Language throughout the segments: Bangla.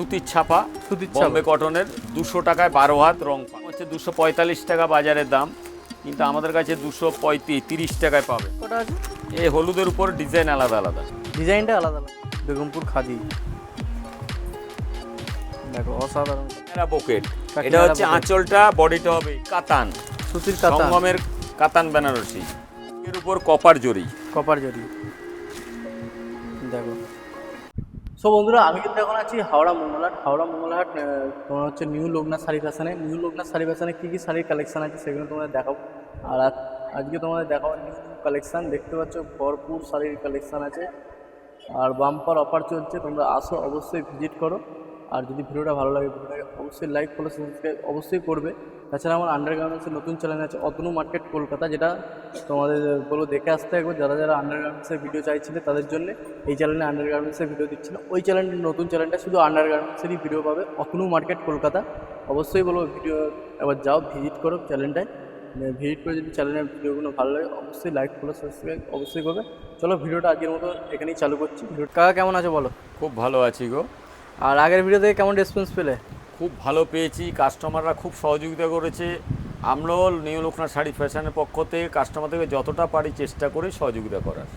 সুতির ছাপা সুতির ছাপা। বম্বে কটনের দুশো টাকায় বারো হাত রং হচ্ছে দুশো পঁয়তাল্লিশ টাকা বাজারের দাম কিন্তু আমাদের কাছে দুশো পঁয়ত্রিশ তিরিশ টাকায় পাবে। আছে? এই হলুদের উপর ডিজাইন আলাদা আলাদা। ডিজাইনটা আলাদা আলাদা। বেগমপুর খাদি। দেখো অসাধারণ। এরা বোকেট এটা হচ্ছে আঁচলটা বডিটা হবে কাতান। সুতির কাতা সঙ্গমের কাতান বেনারসি। এর উপর কপার জরি কপার জরি দেখো। সো বন্ধুরা, আমি কিন্তু এখন আছি হাওড়া মঙ্গলহাট। হাওড়া মঙ্গলহাট তোমার হচ্ছে নিউ লোকনাথ শাড়ি ফ্যাশনে নিউ লোকনাথ শাড়ি ফ্যাশনে কী কী শাড়ির কালেকশান আছে সেগুলো তোমাদের দেখাবো। আর আজকে তোমাদের দেখাবো নিউ কালেকশান দেখতে পাচ্ছ ভরপুর শাড়ির কালেকশান আছে। আর বাম্পার অফার চলছে, তোমরা আসো, অবশ্যই ভিজিট করো। আর যদি ভিডিওটা ভালো লাগে ভিডিওটাকে অবশ্যই লাইক ফলো সাবস্ক্রাইব অবশ্যই করবে। তাছাড়া আমার আন্ডার গার্মেন্টসের নতুন চ্যানেল আছে অতনু মার্কেট কলকাতা, যেটা তোমাদের বলো দেখে আসতে একবার। যারা যারা আন্ডার গার্মেন্টসের ভিডিও চাইছিলে তাদের জন্য এই চ্যানেলে আন্ডার গার্মেন্টসের ভিডিও দিচ্ছিল। ওই চ্যানেল নতুন চ্যানেলটা শুধু আন্ডার গার্মেন্টসেরই ভিডিও পাবে অতনু মার্কেট কলকাতা। অবশ্যই বলব ভিডিও একবার যাও ভিজিট করো চ্যানেলটায় ভিজিট করে যদি চ্যানেলের ভিডিওগুলো ভালো লাগে, অবশ্যই লাইক ফলো সাবস্ক্রাইব অবশ্যই করবে। চলো, ভিডিওটা আজকের মতো এখানেই চালু করছি। ভিডিও কাকা, কেমন আছে বলো? খুব ভালো আছি গো। আর আগের ভিডিও থেকে কেমন রেসপন্স পেলে? খুব ভালো পেয়েছি। কাস্টমাররা খুব সহযোগিতা করেছে। আমরাও নিউ লোকনাথ শাড়ি ফ্যাশনের পক্ষ থেকে কাস্টমারদেরকে যতটা পারি চেষ্টা করি সহযোগিতা করার।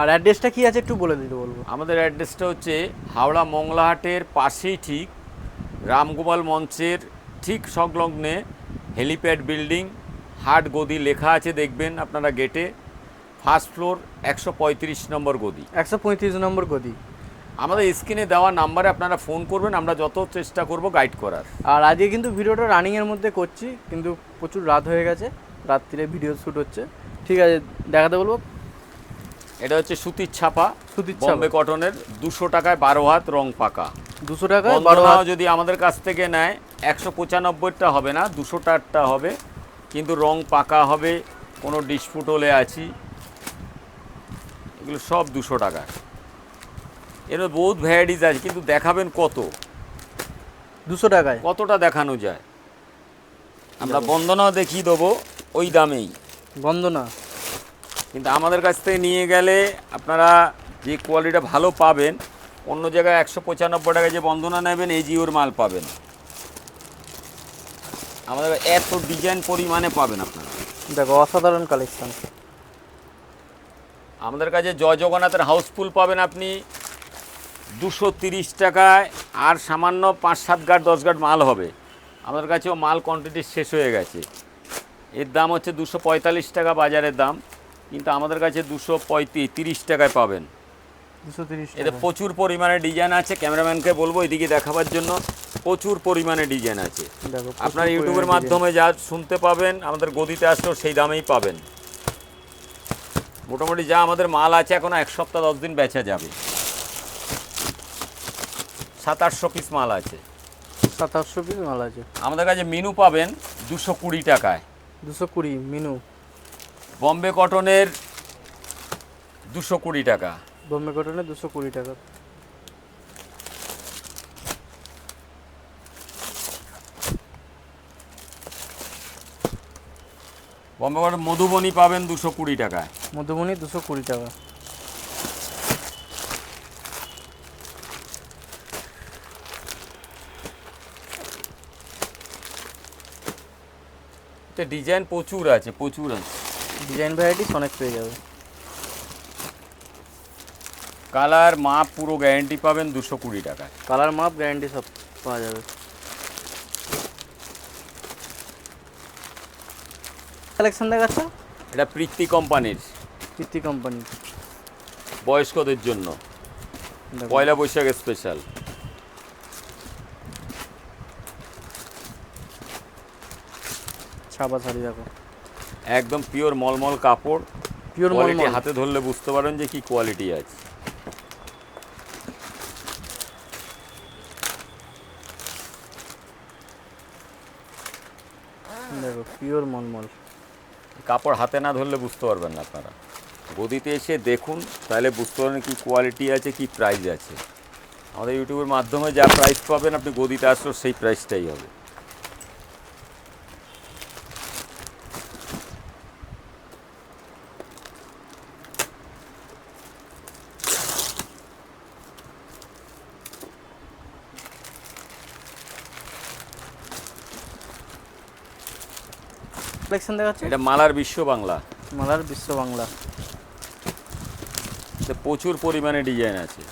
আর অ্যাড্রেসটা কি আছে একটু বলে দিতে বলব। আমাদের অ্যাড্রেসটা হচ্ছে হাওড়া মংলাহাটের পাশেই ঠিক রামগোপাল মঞ্চের ঠিক সংলগ্নে হেলিপ্যাড বিল্ডিং হাট গদি লেখা আছে দেখবেন আপনারা গেটে ফার্স্ট ফ্লোর একশো পঁয়ত্রিশ নম্বর গদি। একশো পঁয়ত্রিশ নম্বর গদি। আমাদের স্ক্রিনে দেওয়া নাম্বারে আপনারা ফোন করবেন আমরা যত চেষ্টা করব গাইড করার। আর আজকে কিন্তু ভিডিওটা রানিংয়ের মধ্যে করছি কিন্তু প্রচুর রাত হয়ে গেছে রাত্রিরে ভিডিও শ্যুট হচ্ছে। ঠিক আছে দেখাতে বলব? এটা হচ্ছে সুতির ছাপা সুতির ছাপা। কটনের দুশো টাকায় বারো হাত রং পাকা দুশো টাকায় বারো হাত। যদি আমাদের কাছ থেকে নেয় একশো পঁচানব্বইটা হবে না দুশো টাকারটা হবে। কিন্তু রং পাকা হবে কোনো ডিসপুট হলে আছি। এগুলো সব দুশো টাকা এর বহুত ভ্যারাইটিস আছে কিন্তু দেখাবেন কত? দুশো টাকায়। কতটা দেখানো যায়? আমরা বন্দনাও দেখিয়ে দেবো ওই দামেই। বন্দনা? কিন্তু আমাদের কাছ থেকে নিয়ে গেলে আপনারা যে কোয়ালিটিটা ভালো পাবেন অন্য জায়গায় একশো পঁচানব্বই টাকায় যে বন্দনা নেবেন এই জিওর মাল পাবেন। আমাদের এত ডিজাইন পরিমাণে পাবেন আপনারা। দেখো অসাধারণ কালেকশন আমাদের কাছে জয় জগন্নাথের হাউসফুল পাবেন আপনি। দুশো তিরিশ টাকায় আর সামান্য পাঁচ সাত গাট দশ গাট মাল হবে। আমাদের কাছেও মাল কোয়ান্টিটি শেষ হয়ে গেছে। এর দাম হচ্ছে দুশো পঁয়তাল্লিশ টাকা বাজারের দাম কিন্তু আমাদের কাছে দুশো পঁয়ত্রিশ তিরিশ টাকায় পাবেন। দুশো তিরিশ এতে প্রচুর পরিমাণে ডিজাইন আছে ক্যামেরাম্যানকে বলব এদিকে দেখাবার জন্য প্রচুর পরিমাণে ডিজাইন আছে। আপনার ইউটিউবের মাধ্যমে যা শুনতে পাবেন আমাদের গদিতে আসলেও সেই দামেই পাবেন। মোটামুটি যা আমাদের মাল আছে এখন এক সপ্তাহ দশ দিন বেচা যাবে। সাত আটশো পিস মাল আছে। সাতাশশো পিস মাল আছে। আমাদের কাছে মিনু পাবেন দুশো কুড়ি টাকায়। দুশো কুড়ি মিনু বম্বে কটনের দুশো কুড়ি টাকা। বোম্বে কটনে দুশো কুড়ি টাকা। বম্বে কটন মধুবনী পাবেন দুশো কুড়ি টাকায়। মধুবনী দুশো কুড়ি টাকা। এতে ডিজাইন প্রচুর আছে প্রচুর আছে। ডিজাইন ভ্যারাইটিস অনেক পেয়ে যাবে। কালার মাপ পুরো গ্যারেন্টি পাবেন দুশো কুড়ি টাকায়। কালার মাপ গ্যারান্টি সব পাওয়া যাবে। কালেকশন দেখাচ্ছ? এটা প্রীতি কোম্পানির কীর্তি কোম্পানি বয়স্কদের জন্য। পয়লা বৈশাখ স্পেশাল ছাপা শাড়ি দেখো। একদম পিওর মলমল কাপড়। পিওর মলমল। হাতে ধরলে বুঝতে পারেন যে কি কোয়ালিটি আছে। দেখো পিওর মলমল। কাপড় হাতে না ধরলে বুঝতে পারবেন না আপনারা। গদিতে এসে দেখুন তাহলে বুঝতে পারবেন কি কোয়ালিটি আছে কি প্রাইস আছে। আমাদের ইউটিউবের মাধ্যমে যা প্রাইস পাবেন আপনি গদিতে আসলেও সেই প্রাইসটাই হবে। কালেকশন দেখাচ্ছে? এটা মালার বিশ্ব বাংলা। মালার বিশ্ব বাংলা। প্রচুর পরিমাণে ডিজাইন আছে।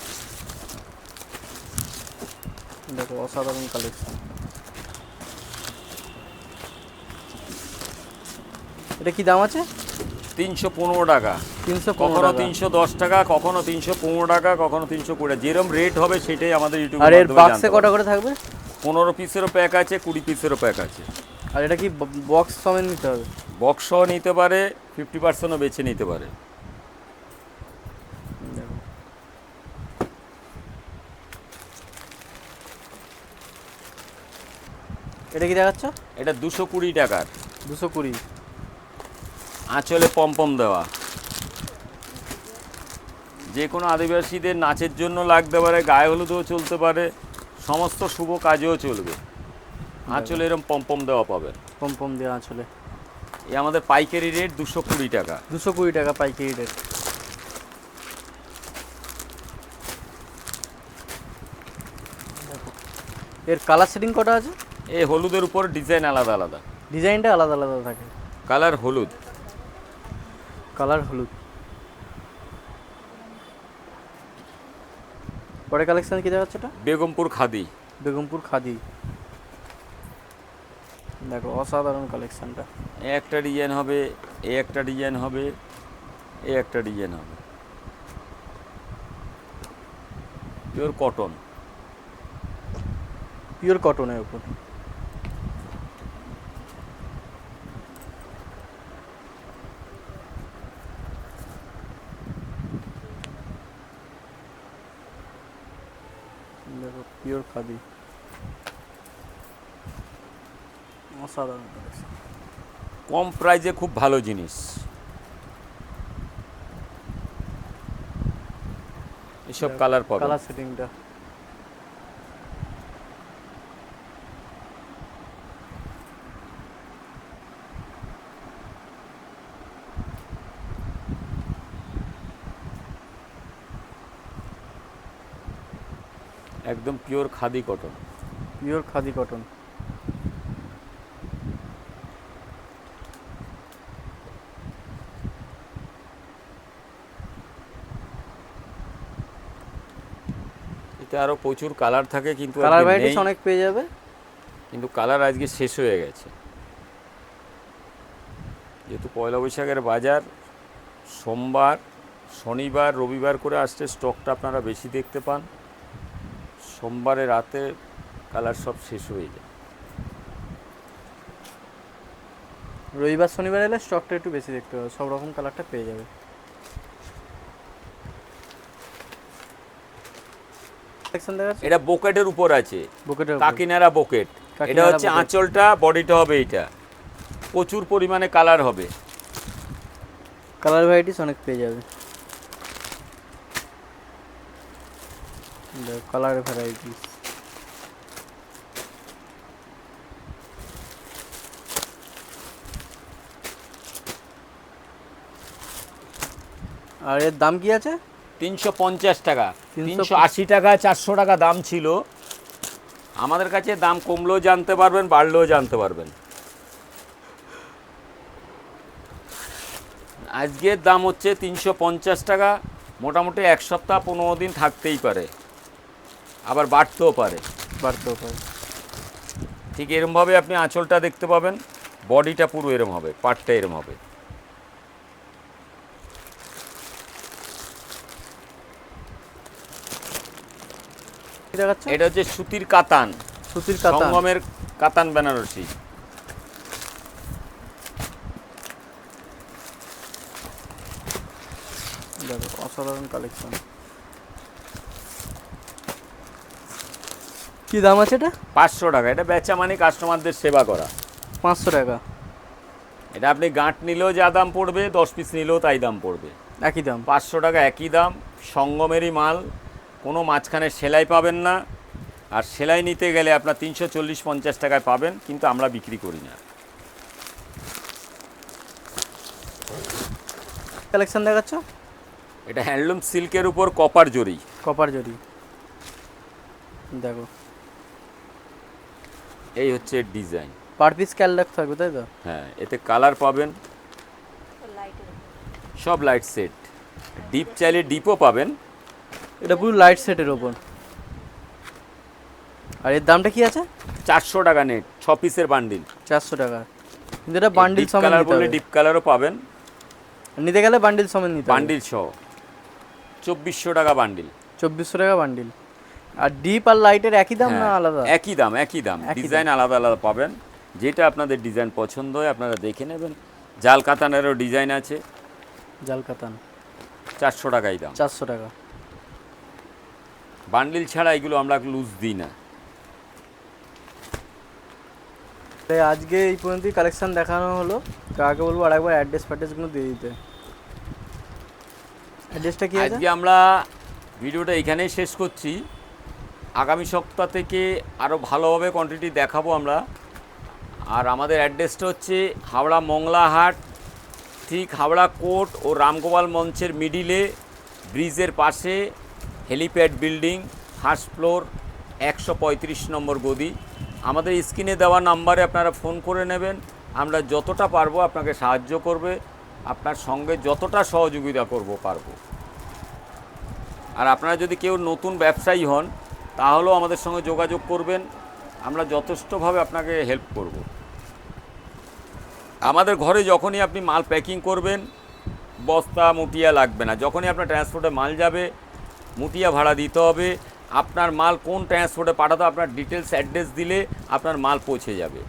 দেখো অসাধারণ কালেকশন এটা কি দাম আছে? তিনশো পনেরো টাকা। তিনশো কখনো তিনশো দশ টাকা কখনো তিনশো পনেরো টাকা কখনো তিনশো কুড়ি যেরকম রেট হবে সেটাই আমাদের ইউটিউব আর এর বাক্সে কটা করে থাকবে? পনেরো পিসেরও প্যাক আছে কুড়ি পিসেরও প্যাক আছে। আর এটা কি বক্স সমেত নিতে হবে? বক্স সহ নিতে পারে ফিফটি পার্সেন্টও বেছে নিতে পারে। এটা কি দেখাচ্ছ? এটা দুশো কুড়ি টাকার। দুশো কুড়ি। আঁচলে পম্পম দেওয়া। যে কোনো আদিবাসীদের নাচের জন্য লাগতে পারে গায়ে হলুদও চলতে পারে সমস্ত শুভ কাজেও চলবে। আঁচলে এরম পম্পম দেওয়া পাবেন। পম পম দেওয়া আসলে এই আমাদের পাইকারি রেট দুশো কুড়ি টাকা। দুশো কুড়ি টাকা পাইকারি রেট। এর কালার সেটিং কটা আছে? এই হলুদের উপর ডিজাইন আলাদা আলাদা। ডিজাইনটা আলাদা আলাদা থাকে। কালার হলুদ। কালার হলুদ। পরে কালেকশন কি দেখাচ্ছে এটা? বেগমপুর খাদি। বেগমপুর খাদি। দেখো অসাধারণ কালেকশনটা একটা ডিজাইন হবে এ একটা ডিজাইন হবে এ একটা ডিজাইন হবে। পিওর কটন পিওর কটনের উপর। দেখো পিওর খাদি। অসাধারণ কম প্রাইজে খুব ভালো জিনিস। এসব কালার পাবে কালার সেটিংটা। একদম pure khadi cotton pure khadi cotton আরও প্রচুর কালার থাকে কিন্তু কালার ভ্যারাইটিস অনেক পেয়ে যাবে। কিন্তু কালার আজকে শেষ হয়ে গেছে। যেহেতু পয়লা বৈশাখের বাজার সোমবার শনিবার রবিবার করে আসছে স্টকটা আপনারা বেশি দেখতে পান। সোমবারে রাতে কালার সব শেষ হয়ে যায়। রবিবার শনিবার এলে স্টকটা একটু বেশি দেখতে হবে সব রকম কালারটা পেয়ে যাবে। এটা বোকেটের উপর আছে। কাকিনারা বোকেট। এটা হচ্ছে আঁচলটা বডিটা হবে এটা প্রচুর পরিমাণে কালার হবে। কালার ভ্যারাইটিস অনেক পেয়ে যাবে। Colour varieties. আর এর দাম কি আছে? তিনশো পঞ্চাশ টাকা। 350 তিনশো আশি টাকা চারশো টাকা দাম ছিল। আমাদের কাছে দাম কমলেও জানতে পারবেন বাড়লেও জানতে পারবেন। আজকের দাম হচ্ছে তিনশো পঞ্চাশ টাকা। মোটামুটি এক সপ্তাহ পনেরো দিন থাকতেই পারে। আবার বাড়তেও পারে। বাড়তেও পারে। ঠিক এরমভাবে আপনি আঁচলটা দেখতে পাবেন। বডিটা পুরো এরম হবে পাটটা এরম হবে। দেখাচ্ছে? এটা হচ্ছে সুতির কাতান। সুতির কাতান। সঙ্গমের কাতান বেনারসি। অসাধারণ কালেকশন কি দাম আছে এটা? পাঁচশো টাকা। এটা বেচা মানে কাস্টমারদের সেবা করা। পাঁচশো টাকা। এটা আপনি গাঁট নিলেও যা দাম পড়বে দশ পিস নিলেও তাই দাম পড়বে। একই দাম। পাঁচশো টাকা একই দাম। সঙ্গমেরই মাল। কোনো মাঝখানে সেলাই পাবেন না। আর সেলাই নিতে গেলে আপনার তিনশো চল্লিশ পঞ্চাশ টাকায় পাবেন কিন্তু আমরা বিক্রি করি না। কালেকশন দেখাচ্ছ? এটা হ্যান্ডলুম সিল্কের উপর কপার জরি কপার জরি দেখো। এই হচ্ছে ডিজাইন। পার পিস ক্যালডাক থাকবে তাই তো? হ্যাঁ এতে কালার পাবেন। সব লাইট সেট। ডিপ চাইলে ডিপও পাবেন। এটা পুরো লাইট সেটের ওপর। আর এর দামটা কি আছে? চারশো টাকা নেট ছ পিসের বান্ডিল চারশো টাকা। কিন্তু এটা বান্ডিল সমেত কালার বললে ডিপ কালারও পাবেন। নিতে গেলে বান্ডিল সমেত নিতে বান্ডিল সহ। চব্বিশশো টাকা বান্ডিল চব্বিশশো টাকা বান্ডিল আর ডিপ আর লাইটের একই দাম না হ্যাঁ, আলাদা? একই দাম একই দাম। ডিজাইন আলাদা আলাদা পাবেন। যেটা আপনাদের ডিজাইন পছন্দ হয় আপনারা দেখে নেবেন। জাল কাতানেরও ডিজাইন আছে। জাল কাতান চারশো টাকাই দাম। চারশো টাকা। বান্ডিল ছাড়া এগুলো আমরা লুজ দিই না। তাই আজকে এই পর্যন্তই কালেকশন দেখানো হলো। কাকে বলব আরেকবার অ্যাড্রেস ফ্যাড্রেসগুলো দিয়ে দিতে। অ্যাড্রেসটা কি আছে? আজকে আমরা ভিডিওটা এখানেই শেষ করছি। আগামী সপ্তাহ থেকে আরও ভালোভাবে কোয়ান্টিটি দেখাবো আমরা। আর আমাদের অ্যাড্রেসটা হচ্ছে হাওড়া মংলাহাট ঠিক হাওড়া কোর্ট ও রামগোপাল মঞ্চের মিডিলে ব্রিজের পাশে। হেলিপ্যাড বিল্ডিং, ফার্স্ট ফ্লোর, একশো পঁয়ত্রিশ নম্বর গদি। আমাদের স্ক্রিনে দেওয়া নাম্বারে আপনারা ফোন করে নেবেন। আমরা যতটা পারব আপনাকে সাহায্য করবে। আপনার সঙ্গে যতটা সহযোগিতা করব পারব। আর আপনারা যদি কেউ নতুন ব্যবসায়ী হন, তাহলেও আমাদের সঙ্গে যোগাযোগ করবেন। আমরা যথেষ্টভাবে আপনাকে হেল্প করব। আমাদের ঘরে যখনই আপনি মাল প্যাকিং করবেন, বস্তা মুটিয়া লাগবে না। যখনই আপনার ট্রান্সপোর্টে মাল যাবে মুটিয়া ভাড়া দিতে হবে। আপনার মাল কোন ট্রান্সপোর্টে পাঠাতে আপনার ডিটেলস অ্যাড্রেস দিলে আপনার মাল পৌঁছে যাবে।